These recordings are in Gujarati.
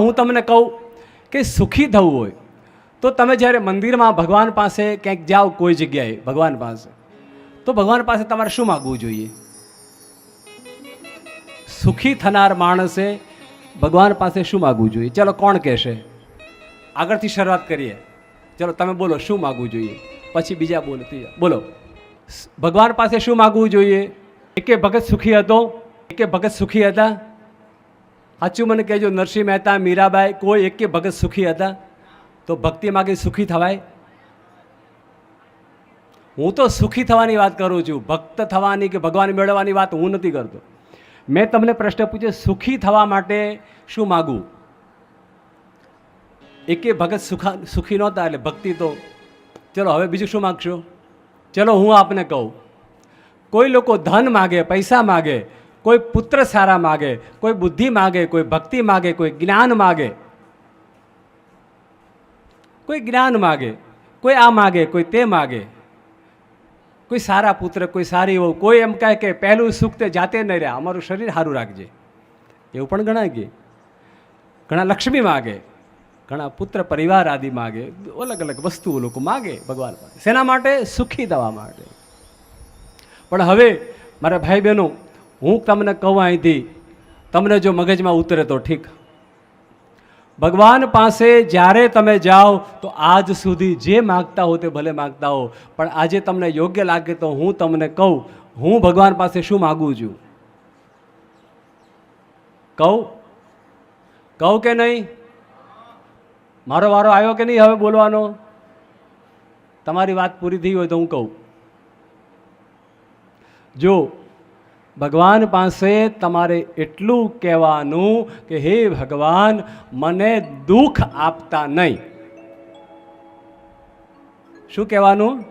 હું તમને કહું કે સુખી થવું હોય, તો તમે જ્યારે મંદિરમાં ભગવાન પાસે ક્યાંક જાઓ કોઈ જગ્યાએ ભગવાન પાસે, તો ભગવાન પાસે તમારે શું માગવું જોઈએ? સુખી થનાર માણસે ભગવાન પાસે શું માગવું જોઈએ? ચલો કોણ કહેશે? આગળથી શરૂઆત કરીએ. ચલો તમે બોલો, શું માગવું જોઈએ? પછી બીજા બોલો બોલો. ભગવાન પાસે શું માગવું જોઈએ? એકે ભગત સુખી હતો, એકે ભગત સુખી હતા? સાચું મને કહેજો, નરસિંહ મહેતા, મીરાબાઈ, કોઈ એકે ભગત સુખી હતા? તો ભક્તિ માગે સુખી થવાય? હું તો સુખી થવાની વાત કરું છું. ભક્ત થવાની કે ભગવાન મેળવવાની વાત હું નથી કરતો. મેં તમને પ્રશ્ન પૂછ્યો, સુખી થવા માટે શું માગું? એકે ભગત સુખા, સુખી નહોતા એટલે ભક્તિ તો, ચલો હવે બીજું શું માગશો? ચલો હું આપને કહું. કોઈ લોકો ધન માગે, પૈસા માગે કોઈ પુત્ર સારા માગે, કોઈ બુદ્ધિ માગે, કોઈ ભક્તિ માગે, કોઈ જ્ઞાન માગે. કોઈ જ્ઞાન માગે, કોઈ આ માગે, કોઈ તે માગે. કોઈ સારા પુત્ર, કોઈ સારી વહુ, કોઈ એમ કહે કે પહેલું સુખ તે જાતે નહીં રહે, અમારું શરીર સારું રાખજે. એવું પણ ગણાય કે? ઘણા લક્ષ્મી માગે, ઘણા પુત્ર પરિવાર આદિ માગે, અલગ અલગ વસ્તુઓ લોકો માગે ભગવાન પાસે. શેના માટે સુખી થવા માટે પણ હવે મારા ભાઈ બહેનો હું તમને કહું અહીંથી, તમને જો મગજમાં ઉતરે તો ઠીક. ભગવાન પાસે જ્યારે તમે જાઓ, તો આજ સુધી જે માગતા હો તે ભલે માગતા હો, પણ આજે તમને યોગ્ય લાગે તો હું તમને કહું, હું ભગવાન પાસે શું માગું છું? કહું? કહું કે નહીં? મારો વારો આવ્યો કે નહીં હવે બોલવાનો? તમારી વાત પૂરી થઈ હોય તો હું કહું. જો ભગવાન પાસે તમારે એટલું કહેવાનું કે હે ભગવાન, મને દુઃખ આપતા નહીં. શું કહેવાનું?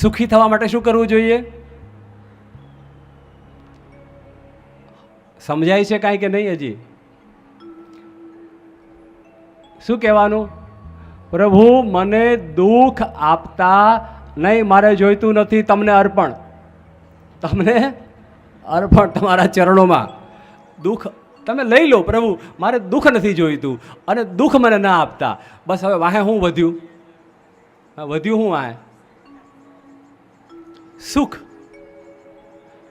સુખી થવા માટે શું કરવું જોઈએ? સમજાય છે કાંઈ કે નહીં હજી? શું કહેવાનું? પ્રભુ, મને દુઃખ આપતા નહીં, મારે જોઈતું નથી તમને અર્પણ. તમને અર્પણ તમારા ચરણોમાં. દુઃખ તમે લઈ લો પ્રભુ, મારે દુઃખ નથી જોઈતું અને દુઃખ મને ના આપતા. બસ હવે વાહે હું વધ્યું? વધ્યું હું વાહે? સુખ.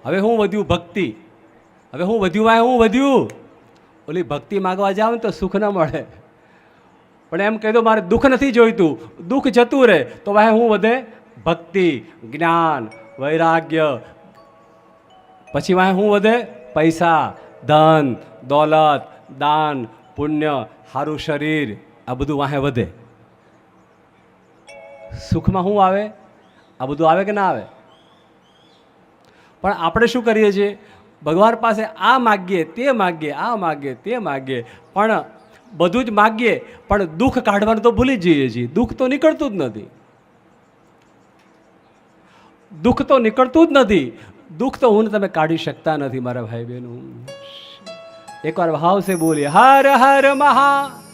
હવે હું વધ્યું ભક્તિ. હવે હું વધ્યું વાહે, હું વધ્યું. ઓલી ભક્તિ માગવા જાવ ને તો સુખ ન મળે. પણ એમ કહી દો, મારે દુઃખ નથી જોઈતું. દુઃખ જતું રહે, તો વાહે હું વધે? ભક્તિ, જ્ઞાન, વૈરાગ્ય પછી વાંહે શું વધે? પૈસા, ધન, દોલત, દાન, પુણ્ય, સારું શરીર, આ બધું વાંહે વધે. સુખમાં શું આવે? આ બધું આવે કે ના આવે? પણ આપણે શું કરીએ છીએ? ભગવાન પાસે આ માગીએ, તે માગીએ, આ માગીએ, તે માગીએ, પણ બધું જ માગીએ, પણ દુઃખ કાઢવાનું તો ભૂલી જઈએ છીએ. દુઃખ તો નીકળતું જ નથી. દુઃખ તો નીકળતું જ નથી. દુઃખ તો હું તમે કાઢી શકતા નથી મારા ભાઈ બહેનો એકવાર ભાવ છે બોલીએ, હર હર મહા